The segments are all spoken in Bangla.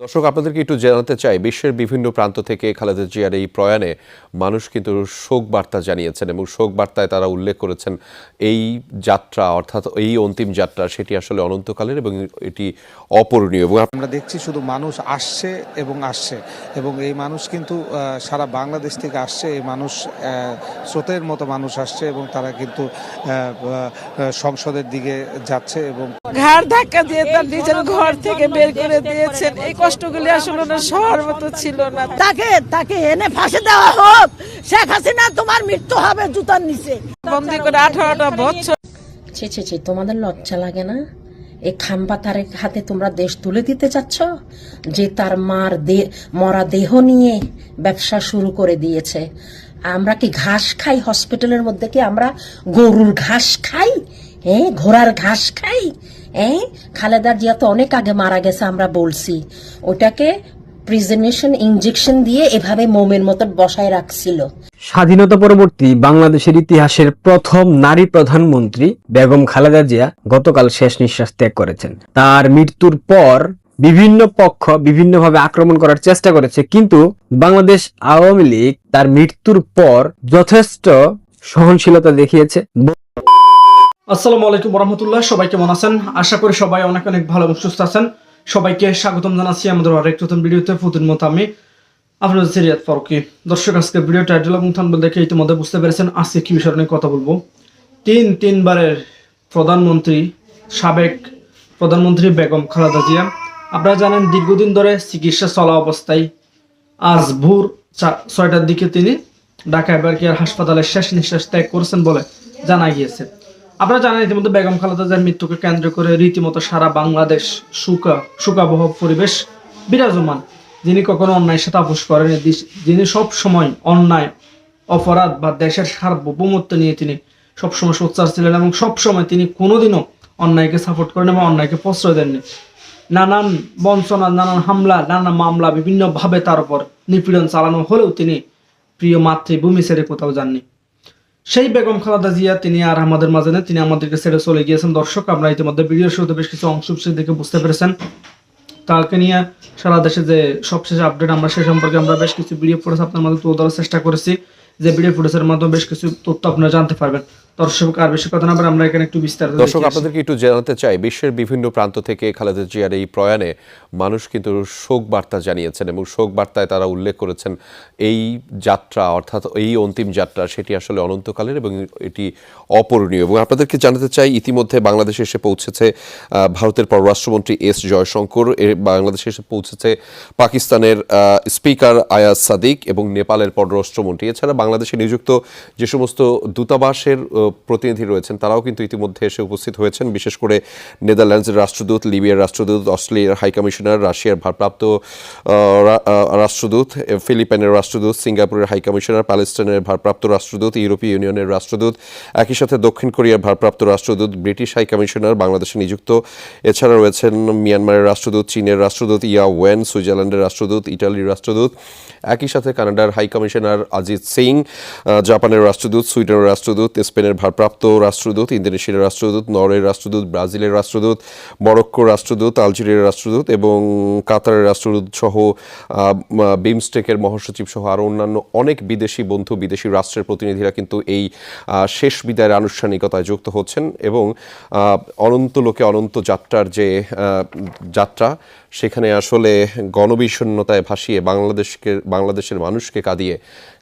দর্শক আপনাদেরকে একটু জানাতে চাই বিশ্বের বিভিন্ন প্রান্ত থেকে খালেদা জিয়ার এই প্রয়াণে মানুষ কিন্তু শোক বার্তা জানিয়েছেন এবং শোক বার্তায় তারা উল্লেখ করেছেন এই যাত্রা অর্থাৎ এই অন্তিম যাত্রা সেটি আসলে অনন্তকালের এবং এটি অপূরণীয় এবং আমরা দেখছি শুধু মানুষ আসছে এবং আসছে এবং এই মানুষ কিন্তু আহ, সারা বাংলাদেশ থেকে আসছে এই মানুষ আহ, স্রোতের মতো মানুষ আসছে এবং তারা কিন্তু সংসদের দিকে যাচ্ছে এবং ঘাড় ধাক্কা দিয়ে তার নিজের ঘর থেকে বের করে দিয়েছেন। এই কষ্টগুলি আসলে ওনার সবার মতো ছিল না। তাকে তাকে এনে ফাঁসি দেওয়া হোক। শেখ হাসিনা তোমার মৃত্যু হবে জুতার নিচে। বন্দি করে আঠারোটা বছর ছি ছি ছি তোমাদের লজ্জা লাগে না? এই খাম্বা হাতে তোমরা দেশ তুলে দিতে চাচ্ছ যে তার মার দে মরা দেহ নিয়ে ব্যবসা শুরু করে দিয়েছে। আমরা কি ঘাস খাই হসপিটালের মধ্যে? কি আমরা গরুর ঘাস খাই? হ্যাঁ ঘোড়ার ঘাস খাই? হ্যাঁ খালেদা জিয়া তো অনেক আগে মারা গেছে, আমরা বলছি। ওটাকে প্রিজেনেশন ইঞ্জেকশন দিয়ে এভাবে মোমের মতন বসায় রাখছিল। স্বাধীনতা পরবর্তী বাংলাদেশের ইতিহাসের প্রথম নারী প্রধানমন্ত্রী বেগম খালেদা জিয়া গতকাল শেষ নিঃশ্বাস ত্যাগ করেছেন। তার মৃত্যুর পর বিভিন্ন পক্ষ বিভিন্নভাবে আক্রমণ করার চেষ্টা করেছে, কিন্তু বাংলাদেশ আওয়ামী লীগ তার মৃত্যুর পর যথেষ্ট সহনশীলতা দেখিয়েছে। আসসালামু আলাইকুম রহমতুল্লাহ সবাই কেমন আছেন? আশা করি সবাই অনেক অনেক ভালো এবং সুস্থ আছেন। সবাইকে স্বাগতম জানাচ্ছি আমাদের আরেক নতুন ভিডিওতে। প্রতির মতো আমি আপনাদের সিরিয়াত ফারুকি। দর্শক আজকে ভিডিও টাইটেল এবং থাম্বনেল দেখে ইতিমধ্যে বুঝতে পেরেছেন আজকে কি বিষয় নিয়ে কথা বলব। তিন, তিনবারের প্রধানমন্ত্রী, সাবেক প্রধানমন্ত্রী বেগম খালেদা জিয়া। আপনারা জানেন দীর্ঘদিন ধরে চিকিৎসা চলা অবস্থায় আজ ভোর ছয়টার দিকে তিনি ঢাকা এবারকিয়ার হাসপাতালে শেষ নিঃশ্বাস ত্যাগ করেছেন বলে জানা গিয়েছে। আপনারা জানেন ইতিমধ্যে বেগম খালেদা জিয়ার মৃত্যুকে কেন্দ্র করে রীতিমতো সারা বাংলাদেশ সুকা, সুকাবহ পরিবেশ বিরাজমান। যিনি কখনো অন্যায়ের সাথে আপোষ করেনি যিনি সব সময় অন্যায়, অপরাধ বা দেশের সার্বভৌমত্ব নিয়ে তিনি সবসময় সোচ্চার ছিলেন এবং সবসময় তিনি কোনোদিনও অন্যায়কে সাপোর্ট করেন এবং অন্যায়কে প্রশ্রয় দেননি। নানান বঞ্চনা, নানান হামলা নানান মামলা বিভিন্নভাবে তার উপর নিপীড়ন চালানো হলেও তিনি প্রিয় মাতৃভূমি ছেড়ে কোথাও যাননি। সেই বেগম খালাদা জিয়া, তিনি আর আমাদের মাঝে নেই, তিনি আমাদেরকে ছেড়ে চলে গিয়েছেন। দর্শক আমরা ইতিমধ্যে ভিডিওর শুরুতে বেশ কিছু অংশ দেখে বুঝতে পেরেছেন। তাকে নিয়ে সারা দেশে যে সবশেষ আপডেট আমরা, সে সম্পর্কে আমরা বেশ কিছু ভিডিও ফুটেজ আপনার মাধ্যমে তুলে ধরার চেষ্টা করেছি। যে ভিডিও ফুটেজের মাধ্যমে বেশ কিছু তথ্য আপনারা জানতে পারবেন। দর্শক আর বেশি কথা না আমরা এখানে একটু বিস্তারিত দর্শক আপনাদেরকে একটু জানাতে চাই বিশ্বের বিভিন্ন প্রান্ত থেকে খালেদা জিয়ার এই প্রয়াণে মানুষ কিন্তু শোক বার্তা জানিয়েছেন এবং শোক বার্তায় তারা উল্লেখ করেছেন এই যাত্রা অর্থাৎ এই অন্তিম যাত্রা সেটি আসলে অনন্তকালের এবং এটি অপূরণীয়। এবং আপনাদেরকে জানাতে চাই ইতিমধ্যে বাংলাদেশে এসে পৌঁছেছে ভারতের পররাষ্ট্রমন্ত্রী এস জয়শঙ্কর বাংলাদেশে এসে পৌঁছেছে পাকিস্তানের স্পিকার আয়াজ সাদিক এবং নেপালের পররাষ্ট্রমন্ত্রী। এছাড়া বাংলাদেশে নিযুক্ত যে সমস্ত দূতাবাসের প্রতিনিধি রয়েছেন, তারাও কিন্তু ইতিমধ্যে এসে উপস্থিত হয়েছেন। বিশেষ করে নেদারল্যান্ডসের রাষ্ট্রদূত, লিবিয়ার রাষ্ট্রদূত, অস্ট্রেলিয়ার হাইকমিশনার রাশিয়ার ভারপ্রাপ্ত রাষ্ট্রদূত ফিলিপাইনের রাষ্ট্রদূত, সিঙ্গাপুরের হাইকমিশনার প্যালেস্টাইনের ভারপ্রাপ্ত রাষ্ট্রদূত, ইউরোপীয় ইউনিয়নের রাষ্ট্রদূত, একই সাথে দক্ষিণ কোরিয়ার ভারপ্রাপ্ত রাষ্ট্রদূত, ব্রিটিশ হাইকমিশনার বাংলাদেশে নিযুক্ত। এছাড়া রয়েছেন মিয়ানমারের রাষ্ট্রদূত, চীনের রাষ্ট্রদূত ইয়া ওয়েন, সুইজারল্যান্ডের রাষ্ট্রদূত, ইটালির রাষ্ট্রদূত। একই সাথে কানাডার হাইকমিশনার অজিত সিং জাপানের রাষ্ট্রদূত, সুইডেনের রাষ্ট্রদূত, স্পেনের ভারপ্রাপ্ত রাষ্ট্রদূত, ইন্দোনেশিয়ার রাষ্ট্রদূত, নরওয়ের রাষ্ট্রদূত, ব্রাজিলের রাষ্ট্রদূত, মরক্কোর রাষ্ট্রদূত, আলজেরিয়ার রাষ্ট্রদূত এবং কাতারের রাষ্ট্রদূত সহ বিমস্টেকের মহাসচিব সহ আরও অন্যান্য অনেক বিদেশি বন্ধু, বিদেশি রাষ্ট্রের প্রতিনিধিরা কিন্তু এই শেষ বিদায়ের আনুষ্ঠানিকতায় যুক্ত হচ্ছেন এবং অনন্ত লোকে অনন্ত যাত্রার যে যাত্রা, সেখানে আসলে গণবিষণ্ণতায় ভাসিয়ে বাংলাদেশকে, বাংলাদেশের মানুষকে কাঁদিয়ে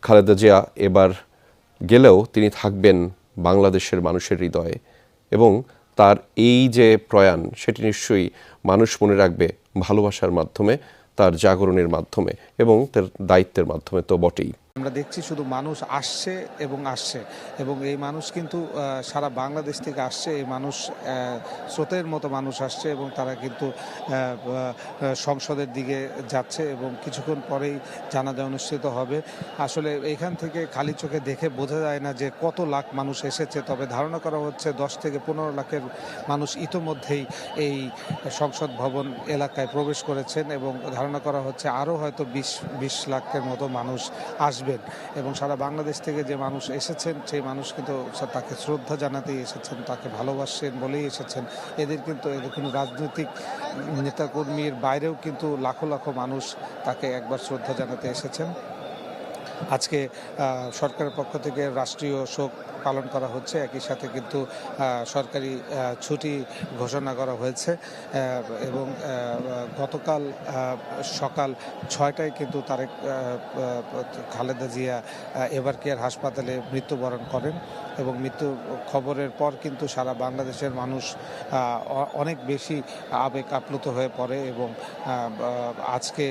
খালেদা জিয়া এবার গেলেও তিনি থাকবেন বাংলাদেশের মানুষের হৃদয়ে। এবং তার এই যে প্রয়াণ, সেটি নিশ্চয়ই মানুষ মনে রাখবে ভালোবাসার মাধ্যমে, তার জাগরণের মাধ্যমে এবং তার দায়িত্বের মাধ্যমে তো বটেই। আমরা দেখছি শুধু মানুষ আসছে এবং আসছে। এবং এই মানুষ কিন্তু সারা বাংলাদেশ থেকে আসছে। এই মানুষ স্রোতের মতো মানুষ আসছে এবং তারা কিন্তু সংসদের দিকে যাচ্ছে এবং কিছুক্ষণ পরেই জানাজা অনুষ্ঠিত হবে। আসলে এখান থেকে খালি চোখে দেখে বোঝা যায় না যে কত লাখ মানুষ এসেছে। তবে ধারণা করা হচ্ছে দশ থেকে পনেরো লাখের মানুষ ইতোমধ্যেই এই সংসদ ভবন এলাকায় প্রবেশ করেছেন এবং ধারণা করা হচ্ছে আরও হয়তো বিশ বিশ লাখের মতো মানুষ আসবে। আসবেন এবং সারা বাংলাদেশ থেকে যে মানুষ এসেছেন, সেই মানুষ কিন্তু তাকে শ্রদ্ধা জানাতেই এসেছেন, তাকে ভালোবাসছেন বলেই এসেছেন। এদের কিন্তু, এদের কোনো রাজনৈতিক নেতাকর্মীর বাইরেও কিন্তু লাখো লাখো মানুষ তাকে একবার শ্রদ্ধা জানাতে এসেছেন। আজকে সরকারের পক্ষ থেকে রাষ্ট্রীয় শোক পালন করা হচ্ছে, একই সাথে কিন্তু সরকারি ছুটি ঘোষণা করা হয়েছে এবং গতকাল সকাল ছয়টায় কিন্তু তারেক খালেদা জিয়া এভার কেয়ার হাসপাতালে মৃত্যুবরণ করেন এবং মৃত্যু খবরের পর কিন্তু সারা বাংলাদেশের মানুষ অনেক বেশি আবেগ আপ্লুত হয়ে পড়ে এবং আজকে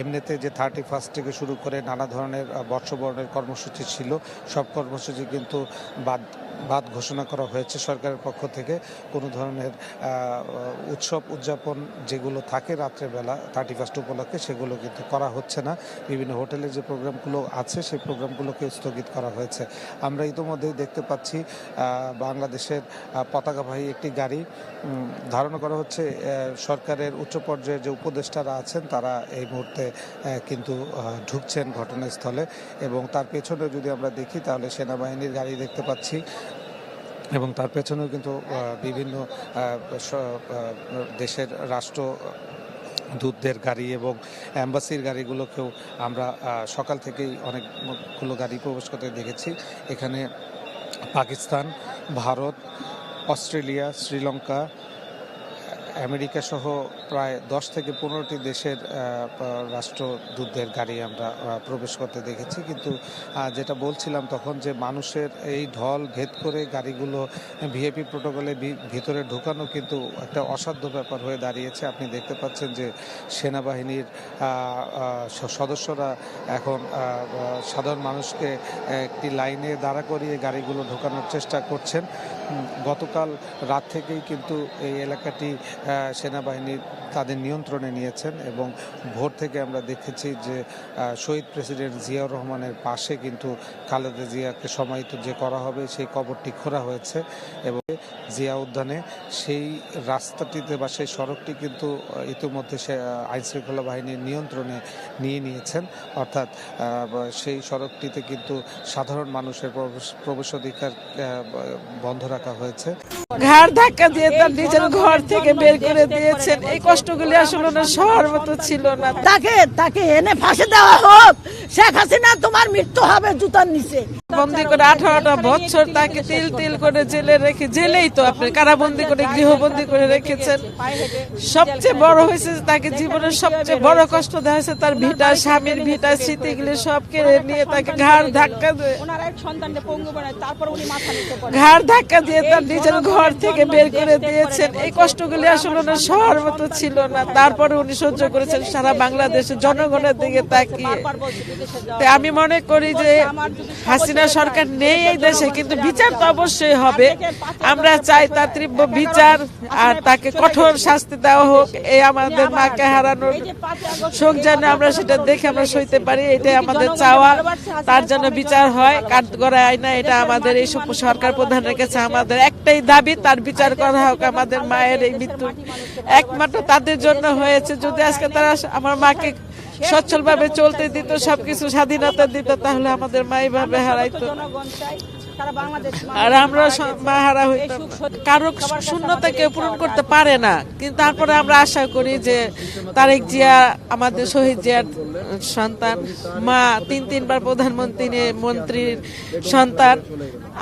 এমনিতে যে থার্টি ফার্স্ট থেকে শুরু করে নানা ধরনের বর্ষবরণের কর্মসূচি ছিল, সব কর্মসূচি কিন্তু বাদ বাদ ঘোষণা করা হয়েছে সরকারের পক্ষ থেকে। কোনো ধরনের উৎসব উদযাপন যেগুলো থাকে রাত্রেবেলা থার্টি ফার্স্ট উপলক্ষে সেগুলো কিন্তু করা হচ্ছে না। বিভিন্ন হোটেলে যে প্রোগ্রামগুলো আছে সেই প্রোগ্রামগুলোকে স্থগিত করা হয়েছে। আমরা ইতোমধ্যেই দেখতে পাচ্ছি বাংলাদেশের পতাকাবাহী একটি গাড়ি ধারণা করা হচ্ছে সরকারের উচ্চ পর্যায়ের যে উপদেষ্টারা আছেন তারা এই মুহূর্তে কিন্তু ঢুকছেন ঘটনাস্থলে এবং তার পেছনে যদি আমরা দেখি তাহলে সেনাবাহিনীর গাড়ি দেখতে পাচ্ছি। এবং তার পেছনেও কিন্তু বিভিন্ন দেশের রাষ্ট্র, দূতদের গাড়ি এবং অ্যাম্বাসির গাড়িগুলোকেও আমরা সকাল থেকেই অনেকগুলো গাড়ি প্রবেশ করতে দেখেছি। এখানে পাকিস্তান, ভারত, অস্ট্রেলিয়া, শ্রীলঙ্কা আমেরিকা সহ প্রায় দশ থেকে পনেরোটি দেশের রাষ্ট্রদূতদের গাড়ি আমরা প্রবেশ করতে দেখেছি। কিন্তু যেটা বলছিলাম তখন যে মানুষের এই ঢল ভেদ করে গাড়িগুলো ভিআইপি প্রোটোকলে ভিতরে ঢোকানো কিন্তু একটা অসাধ্য ব্যাপার হয়ে দাঁড়িয়েছে। আপনি দেখতে পাচ্ছেন যে সেনাবাহিনীর সদস্যরা এখন সাধারণ মানুষকে একটি লাইনে দাঁড়া করিয়ে গাড়িগুলো ঢোকানোর চেষ্টা করছেন। গতকাল রাত থেকেই কিন্তু এই এলাকাটি সেনাবাহিনী তাদের নিয়ন্ত্রণে নিয়েছেন এবং ভোর থেকে আমরা দেখেছি যে শহীদ প্রেসিডেন্ট জিয়াউর রহমানের পাশে কিন্তু খালেদা জিয়াকে সমাহিত যে করা হবে সেই কবরটি খোঁড়া হয়েছে এবং জিয়া উদ্যানে সেই রাস্তাটিতে বা সেই সড়কটি কিন্তু ইতিমধ্যে সে আইন শৃঙ্খলা বাহিনীর নিয়ন্ত্রণে নিয়ে নিয়েছেন। অর্থাৎ সেই সড়কটিতে কিন্তু সাধারণ মানুষের প্রবেশ আহ, বন্ধ রাখা হয়েছে। ঘাড় ধাক্কা দিয়ে তার নিজের ঘর থেকে বের করে দিয়েছেন। এই কষ্টগুলি আসলে ওনার সবার মতো ছিল না। তাকে তাকে এনে ফাঁসি দেওয়া হোক। শেখ হাসিনা তোমার মৃত্যু হবে জুতার নিচে। বন্দি করে আঠারোটা বছর তাকে তিল তিল করে জেলে রেখে জেলেই তো আপনি কারাবন্দি করে গৃহবন্দি করে রেখেছেন। সবচেয়ে বড় হয়েছে তাকে জীবনের সবচেয়ে বড় কষ্ট দেওয়া হয়েছে তার ভিটা স্বামীর ভিটা স্মৃতিগুলি সব কেড়ে নিয়ে তাকে ঘাড় ধাক্কা দিয়ে ওনার এক সন্তানকে পঙ্গু বানায় তারপর উনি মাথা নিতে পারে ঘাড় ধাক্কা দিয়ে তার নিজের ঘর থেকে বের করে দিয়েছেন। এই কষ্টগুলি আসলে ওনার সবার মতো ছিল না। তারপরে উনি সহ্য করেছেন সারা বাংলাদেশের জনগণের দিকে তাকিয়ে। আমি মনে করি যে হাসিনা সরকার নেই এই দেশে কিন্তু বিচার তো অবশ্যই হবে। আমরা চাই তার তীব্র বিচার আর তাকে কঠোর শাস্তি দেওয়া হোক এই আমাদের মাকে হারানোর শোক যেন আমরা সেটা দেখে আমরা সইতে পারি। এটাই আমাদের চাওয়া। তার জন্য বিচার হয় কাঠগড়ায় না এটা আমাদের এই সরকার প্রধানের কাছে আমাদের একটাই দাবি, তার বিচার করা হোক আমাদের মায়ের এই মৃত্যু। একমাত্র তাদের জন্য হয়েছে। যদি আজকে তারা আমার মাকে সচ্ছলভাবে চলতে দিত, সবকিছু স্বাধীনতা দিত, তাহলে আমাদের মা এইভাবে হারাইতো। আর আমরা স- মা হারা হইতাম। না। কারও শূন্যতা কেউ পূরণ করতে পারে না। কিন্তু তারপরে আমরা আশা করি যে তারেক জিয়া আমাদের শহীদ জিয়ার সন্তান মা তিন তিনবার প্রধানমন্ত্রী মন্ত্রীর সন্তান।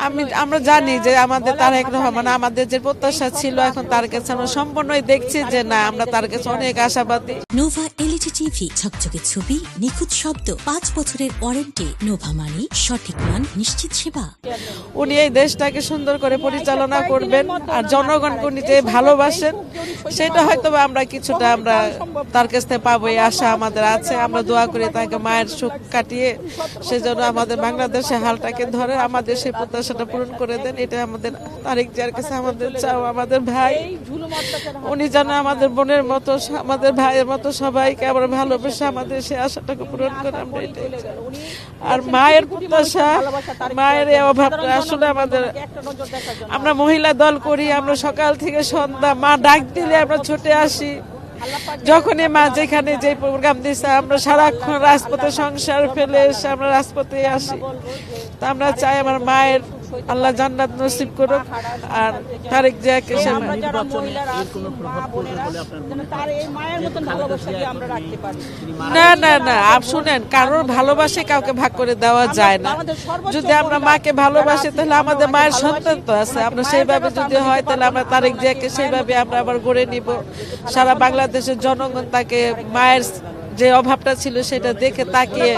আমি আমরা জানি যে আমাদের তারেক রহমান আমাদের যে প্রত্যাশা ছিল এখন তার কাছে আমরা সম্পূর্ণই দেখছি যে না আমরা তার কাছে অনেক আশাবাদী। নোভা এলইডি টিভি ঝকঝকে ছবি নিখুঁত শব্দ পাঁচ বছরের ওয়ারেন্টি। নোভা মানি সঠিক মান নিশ্চিত সেবা। উনি এই দেশটাকে সুন্দর করে পরিচালনা করবেন আর জনগণকে উনি যে ভালোবাসেন, সেটা হয়তো আমরা কিছুটা আমরা তার কাছ থেকে পাবো, এই আশা আমাদের আছে। আমরা দোয়া করি তাকে মায়ের সুখ কাটিয়ে সেজন্য আমাদের বাংলাদেশে হালটাকে ধরে, আমাদের সেই প্রত্যাশাটা পূরণ করে দেন। এটা আমাদের, তারেক জিয়ার কাছে আমাদের চাও আমাদের ভাই। উনি যেন আমাদের বোনের মতো, আমাদের ভাইয়ের মতো সবাইকে আমরা ভালোবেসে আমাদের সেই আশাটাকে পূরণ করে আমরা এটাই। আর মায়ের প্রত্যাশা মায়ের অভাব অভাবটা আসলে আমাদের আমরা মহিলা দল করি আমরা সকাল থেকে সন্ধ্যা মা ডাক দিলে আমরা ছুটে আসি। যখনই মা যেখানে যে প্রোগ্রাম দিচ্ছে আমরা সারাক্ষণ রাজপথে সংসার ফেলে এসে আমরা রাজপথে আসি। তা আমরা চাই আমার মায়ের আল্লাহ জান্নাত নসিব করুক। আর তারেক জিয়াকে সে আমরা যারা মহিলারা আছি মা বোনেরা তার এই মায়ের মতন ভালোবাসাকে আমরা রাখতে পারি। না না না আপ শুনেন কারোর ভালোবাসে কাউকে ভাগ করে দেওয়া যায় না। যদি আমরা মাকে ভালোবাসি তাহলে আমাদের মায়ের সন্তান তো আছে। আমরা সেইভাবে যদি হয় তাহলে আমরা তারেক জিয়াকে সেইভাবে আমরা আবার গড়ে নিব। সারা বাংলাদেশের জনগণ তাকে মায়ের যে অভাবটা ছিল সেটা দেখে তাকিয়ে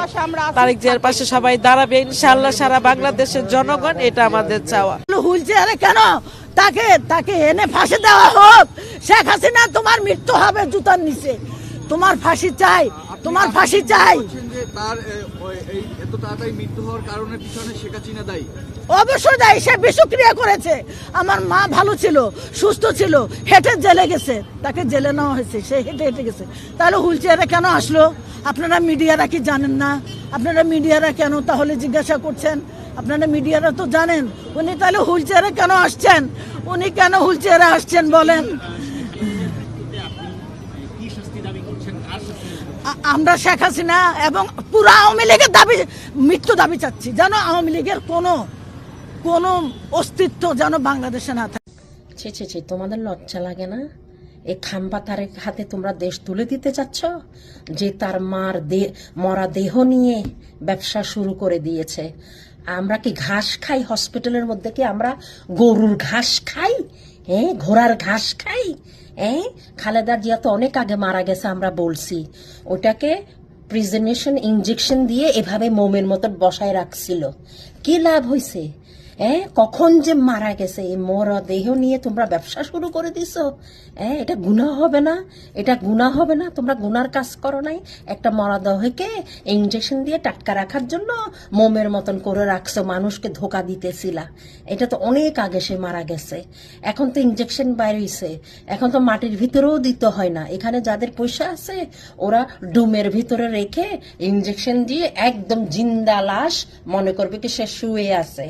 তারেক জিয়ার পাশে সবাই দাঁড়াবে ইনশাল্লাহ সারা বাংলাদেশের জনগণ এটা আমাদের চাওয়া। হুইল চেয়ারে কেন? তাকে তাকে এনে ফাঁসি দেওয়া হোক। শেখ হাসিনা তোমার মৃত্যু হবে জুতার নিচে। তোমার ফাঁসি চাই তোমার ফাঁসি চাই। তার এই, এত তাড়াতাড়ি মৃত্যু হওয়ার কারণে পিছনে শেখ হাসিনা দায়ী। অবশ্যই দেয়, সে বিষক্রিয়া করেছে। আমার মা ভালো ছিল, সুস্থ ছিল, হেঁটে জেলে গেছে। তাকে জেলে নেওয়া হয়েছে, সে হেঁটে হেঁটে গেছে। তাহলে হুইল চেয়ারে কেন আসলো? আপনারা মিডিয়ারা কি জানেন না? আপনারা মিডিয়ারা কেন তাহলে জিজ্ঞাসা করছেন? আপনারা মিডিয়ারা তো জানেন। উনি তাহলে হুইল চেয়ারে কেন আসছেন? উনি কেন হুইল চেয়ারে আসছেন বলেন? আমরা শেখ হাসিনা এবং পুরো আওয়ামী লীগের দাবি, মৃত্যু দাবি চাচ্ছি যেন আওয়ামী লীগের কোনো কোনো অস্তিত্ব যেন বাংলাদেশে না থাকে। ছি ছি ছি, তোমাদের লজ্জা লাগে না? এই খাম্বা তারের হাতে তোমরা দেশ তুলে দিতে চাচ্ছ, যে তার মার দে, মরা দেহ নিয়ে ব্যবসা শুরু করে দিয়েছে। আমরা কি ঘাস খাই হসপিটালের মধ্যে কি আমরা গরুর ঘাস খাই? হ্যাঁ ঘোড়ার ঘাস খাই? হ্যাঁ খালেদা জিয়া তো অনেক আগে মারা গেছে, আমরা বলছি। ওটাকে প্রিজেনেশন ইঞ্জেকশন দিয়ে এভাবে মোমের মতো বসায় রাখছিল। কি লাভ হয়েছে কখন যে মারা গেছে? এই মরা দেহ নিয়ে তোমরা ব্যবসা শুরু করে দিছো। হ্যাঁ এটা গুনাহ হবে না? এটা গুনাহ হবে না? তোমরা গুনার কাজ করো নাই? একটা মরা দেহকে ইঞ্জেকশন দিয়ে টাটকা রাখার জন্য মোমের মতন করে রাখছো, মানুষকে ধোকা দিতেছিলা। এটা তো অনেক আগে সে মারা গেছে। এখন তো ইঞ্জেকশন বাইরেছে। এখন তো মাটির ভিতরেও দিতে হয় না। এখানে যাদের পয়সা আছে, ওরা ডুমের ভিতরে রেখে ইঞ্জেকশন দিয়ে একদম জিন্দা লাশ মনে করবে কি সে শুয়ে আছে।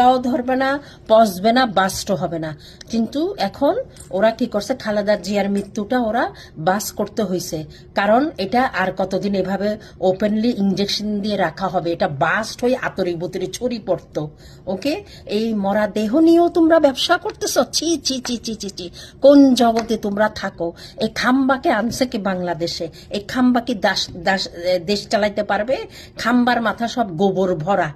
পোকাও ধরবে না, পচবে না বাস্ট হবে না। কিন্তু এখন ওরা কি করছে, খালেদা জিয়ার মৃত্যুটা ওরা বাস করতে হয়েছে কারণ এটা আর কতদিন এভাবে ওপেনলি ইঞ্জেকশন দিয়ে রাখা হবে? এটা বাস্ট হয়ে আতরি বুতরি ছড়ি পড়তো। ওকে? এই মরা দেহ নিয়েও তোমরা ব্যবসা করতেছ? ছি ছি ছি ছি ছি ছি। কোন জগতে তোমরা থাকো? এই খাম্বাকে আনছে কি বাংলাদেশে? এই খাম্বা কি দাস দাস দেশ চালাইতে পারবে? খাম্বার মাথা সব গোবর ভরা।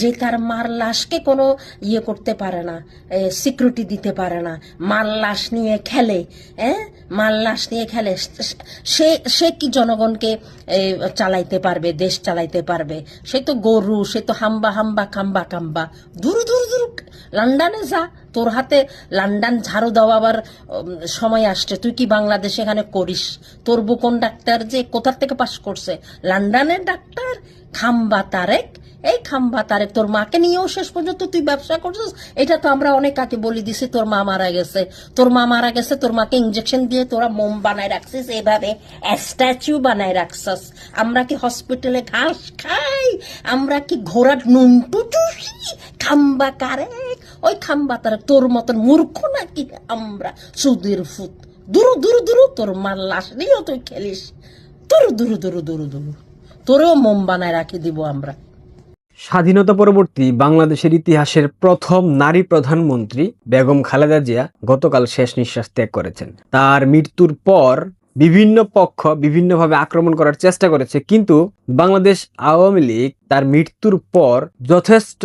যে তার মার লাশকে কোনো ইয়ে করতে পারে না সিকিউরিটি দিতে পারে না। মাল লাশ নিয়ে খেলে হ্যাঁ মাল লাশ নিয়ে খেলে। সে সে কি জনগণকে চালাইতে পারবে, দেশ চালাইতে পারবে? সে তো গরু, সে তো হাম্বা হাম্বা খাম্বা খাম্বা। দূর দূর দূর লন্ডনে যা। তোর হাতে লন্ডন ঝাড়ু দেওয়াবার সময় আসছে। তুই কি বাংলাদেশে এখানে করিস? তোর বুকন ডাক্তার যে কোথার থেকে পাশ করছে? লন্ডনের ডাক্তার? খাম্বা তারেক এই খাম্বা তারেক তোর মাকে নিয়েও শেষ পর্যন্ত তুই ব্যবসা করছিস? এটা তো আমরা অনেক আগে বলে দিছি, তোর মা মারা গেছে। তোর মা মারা গেছে, তোর মাকে ইঞ্জেকশন দিয়ে তোরা মোম বানায় রাখছিস, এভাবে স্ট্যাচু বানায় রাখছিস। আমরা কি হসপিটালে ঘাস খাই? আমরা কি ঘোড়ার নুন টুটুসি খাম্বা কারেক ওই খাম্বা তারেক তোর মতন মূর্খ নাকি? আমরা সুদের ফুত। দূর দূর দূর, তোর মার লাশ নিয়েও তুই খেলিস। দূর দূর দূর দূর দূর। তোরেও মোম বানায় রাখি দিব আমরা। স্বাধীনতা পরবর্তী বাংলাদেশের ইতিহাসের প্রথম নারী প্রধানমন্ত্রী বেগম খালেদা জিয়া গতকাল শেষ নিঃশ্বাস ত্যাগ করেছেন। তার মৃত্যুর পর বিভিন্ন পক্ষ বিভিন্নভাবে আক্রমণ করার চেষ্টা করেছে, কিন্তু বাংলাদেশ আওয়ামী লীগ তার মৃত্যুর পর যথেষ্ট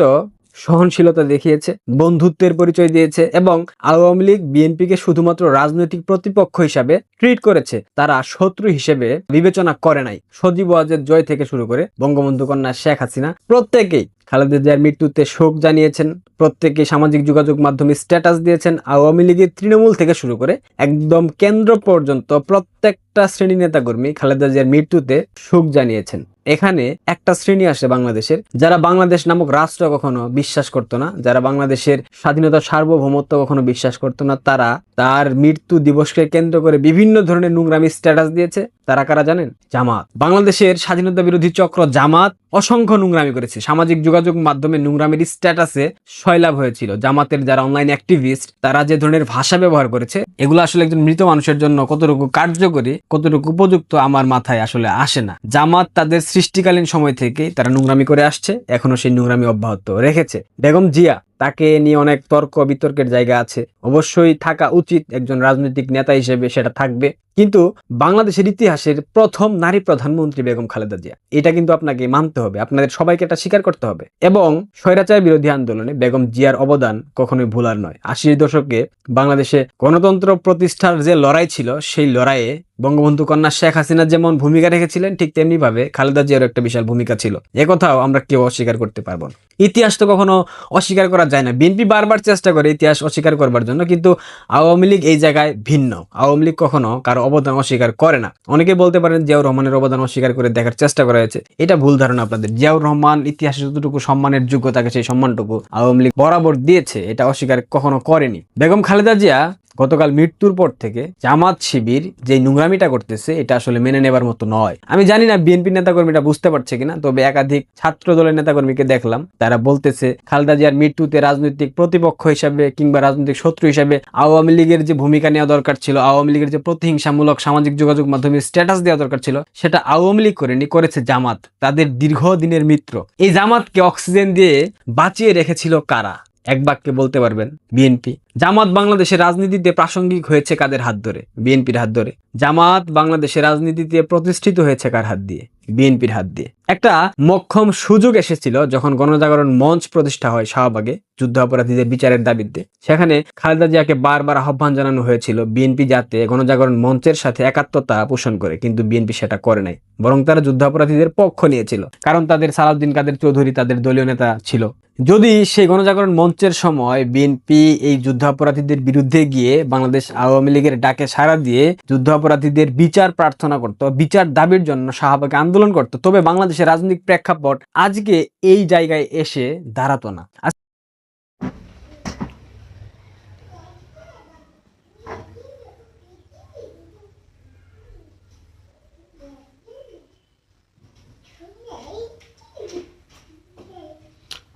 সহনশীলতা দেখিয়েছে, বন্ধুত্বের পরিচয় দিয়েছে এবং আওয়ামী লীগ বিএনপিকে শুধুমাত্র রাজনৈতিক প্রতিপক্ষ হিসাবে ট্রিট করেছে। তারা শত্রু হিসেবে বিবেচনা করে নাই। সজীব ওয়াজের জয় থেকে শুরু করে বঙ্গবন্ধু কন্যা শেখ হাসিনা প্রত্যেকেই খালেদা জিয়ার মৃত্যুতে শোক জানিয়েছেন প্রত্যেকে সামাজিক যোগাযোগ মাধ্যমে স্ট্যাটাস দিয়েছেন। আওয়ামী লীগের তৃণমূল থেকে শুরু করে একদম কেন্দ্র পর্যন্ত প্রত্যেকটা শ্রেণি নেতাকর্মী খালেদা জিয়ার মৃত্যুতে শোক জানিয়েছেন। এখানে একটা শ্রেণি আসে বাংলাদেশের, যারা বাংলাদেশ নামক রাষ্ট্র কখনো বিশ্বাস করতো না, যারা বাংলাদেশের স্বাধীনতা সার্বভৌমত্ব কখনো বিশ্বাস করতো না, তারা তার মৃত্যু দিবসকে কেন্দ্র করে বিভিন্ন ধরনের নোংরামি স্ট্যাটাস দিয়েছে। তারা কারা জানেন? জামাত। বাংলাদেশের স্বাধীনতা বিরোধী চক্র জামাত অসংখ্য নোংরামি করেছে। সামাজিক যোগাযোগ মাধ্যমে নোংরামির স্ট্যাটাসে সয়লাভ হয়েছিল। জামাতের যারা অনলাইন অ্যাক্টিভিস্ট তারা যে ধরনের ভাষা ব্যবহার করেছে, এগুলো আসলে একজন মৃত মানুষের জন্য কতটুকু কার্যকরী, কতটুকু উপযুক্ত আমার মাথায় আসলে আসে না। জামাত তাদের সৃষ্টিকালীন সময় থেকে তারা নোংরামি করে আসছে, এখনও সেই নোংরামি অব্যাহত রেখেছে। বেগম জিয়া, তাকে নিয়ে অনেক তর্ক বিতর্কের জায়গা আছে। অবশ্যই থাকা উচিত একজন রাজনৈতিক নেতা হিসেবে সেটা থাকবে। কিন্তু বাংলাদেশের ইতিহাসের প্রথম নারী প্রধানমন্ত্রী বেগম খালেদা জিয়া। এটা কিন্তু আপনাকে মানতে হবে, আপনাদের সবাইকে এটা স্বীকার করতে হবে। এবং স্বৈরাচার বিরোধী আন্দোলনে বেগম জিয়ার অবদান কখনোই ভুলার নয়। আশির দশকে বাংলাদেশে গণতন্ত্র প্রতিষ্ঠার যে লড়াই ছিল, সেই লড়াইয়ে বঙ্গবন্ধু কন্যা শেখ হাসিনা যেমন ভূমিকা রেখেছিলেন, ঠিক তেমনি ভাবে খালেদা জিয়ারও একটা বিশাল ভূমিকা ছিল। একথাও আমরা কেউ অস্বীকার করতে পারব ইতিহাস তো কখনো অস্বীকার করা যায় না। বিএনপি বারবার চেষ্টা করে ইতিহাস অস্বীকার করবার জন্য, কিন্তু আওয়ামী লীগ এই জায়গায় ভিন্ন। আওয়ামী লীগ কখনো কারও অবদান অস্বীকার করে না। অনেকে বলতে পারেন জিয়াউর রহমানের অবদান অস্বীকার করে দেখার চেষ্টা করা হয়েছে। এটা ভুল ধারণা আপনাদের। জিয়াউর রহমান ইতিহাসে যতটুকু সম্মানের যোগ্য তাকে সেই সম্মানটুকু আওয়ামী লীগ বরাবর দিয়েছে, এটা অস্বীকার কখনো করেনি। বেগম খালেদা জিয়া গতকাল মৃত্যুর পর থেকে জামাত শিবির যে নোংরামিটা করতেছে, এটা আসলে মেনে নেবার মতো নয়। আমি জানি না বিএনপি নেতাকর্মীরা বুঝতে পারছে কিনা, তবে একাধিক ছাত্র দলের নেতাকর্মীকে দেখলাম। তারা বলতেছে, খালেদা জিয়ার মৃত্যুতে রাজনৈতিক প্রতিপক্ষ হিসাবে কিংবা রাজনৈতিক শত্রু হিসাবে আওয়ামী লীগের যে ভূমিকা নেওয়া দরকার ছিল, আওয়ামী লীগের যে প্রতিহিংসামূলক সামাজিক যোগাযোগ মাধ্যমে স্ট্যাটাস দেওয়া দরকার ছিল, সেটা আওয়ামী লীগ করেনি, করেছে জামাত, তাদের দীর্ঘদিনের মিত্র। এই জামাতকে অক্সিজেন দিয়ে বাঁচিয়ে রেখেছিল কারা? এক বাক্যে বলতে পারবেন, বিএনপি। জামাত বাংলাদেশের রাজনীতিতে প্রাসঙ্গিক হয়েছে কাদের হাত ধরে? বিএনপির হাত ধরে। জামাত বাংলাদেশের রাজনীতিতে প্রতিষ্ঠিত হয়েছে কার হাত দিয়ে? বিএনপির হাত দিয়ে। একটা মক্ষম সুযোগ এসেছিল যখন গণজাগরণ মঞ্চ প্রতিষ্ঠা হয় শাহবাগে যুদ্ধ অপরাধীদের বিচারের দাবিতে। সেখানে খালেদা জিয়াকে বারবার আহ্বান জানানো হয়েছিল বিএনপি যাতে গণজাগরণ মঞ্চের সাথে একাত্মতা পোষণ করে, কিন্তু বিএনপি সেটা করে নাই। বরং তারা যুদ্ধ অপরাধীদের পক্ষ নিয়েছিল। কারণ তাদের সালাউদ্দিন কাদের চৌধুরী তাদের দলীয় নেতা ছিল। যদি সেই গণজাগরণ মঞ্চের সময় বিএনপি এই যুদ্ধাপরাধীদের বিরুদ্ধে গিয়ে বাংলাদেশ আওয়ামী লীগের ডাকে সাড়া দিয়ে যুদ্ধাপরাধীদের বিচার প্রার্থনা করত, বিচার দাবির জন্য শাহবাগে আন্দোলন করত। তবে বাংলাদেশের রাজনৈতিক প্রেক্ষাপট আজকে এই জায়গায় এসে দাঁড়াতো না।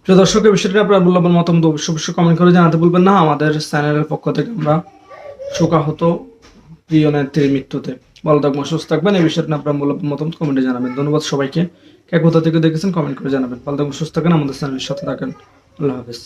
প্রিয় দর্শক এই বিষয়টি আপনার মূল্যবান মতামত অবশ্যই অবশ্যই কমেন্ট করে জানাতে বলবেন না। আমাদের চ্যানেলের পক্ষ থেকে আমরা শোকাহত প্রিয় নেত্রীর মৃত্যুতে। ভালো থাকবেন, সুস্থ থাকবেন। এই বিষয়টি আপনার মূল্যবান মতামত কমেন্টে জানাবেন। ধন্যবাদ সবাইকে। কে কোথা থেকে দেখেছেন কমেন্ট করে জানাবেন। ভালো থাকবেন, সুস্থ থাকেন আমাদের চ্যানেলের সাথে থাকেন। আল্লাহ হাফেজ।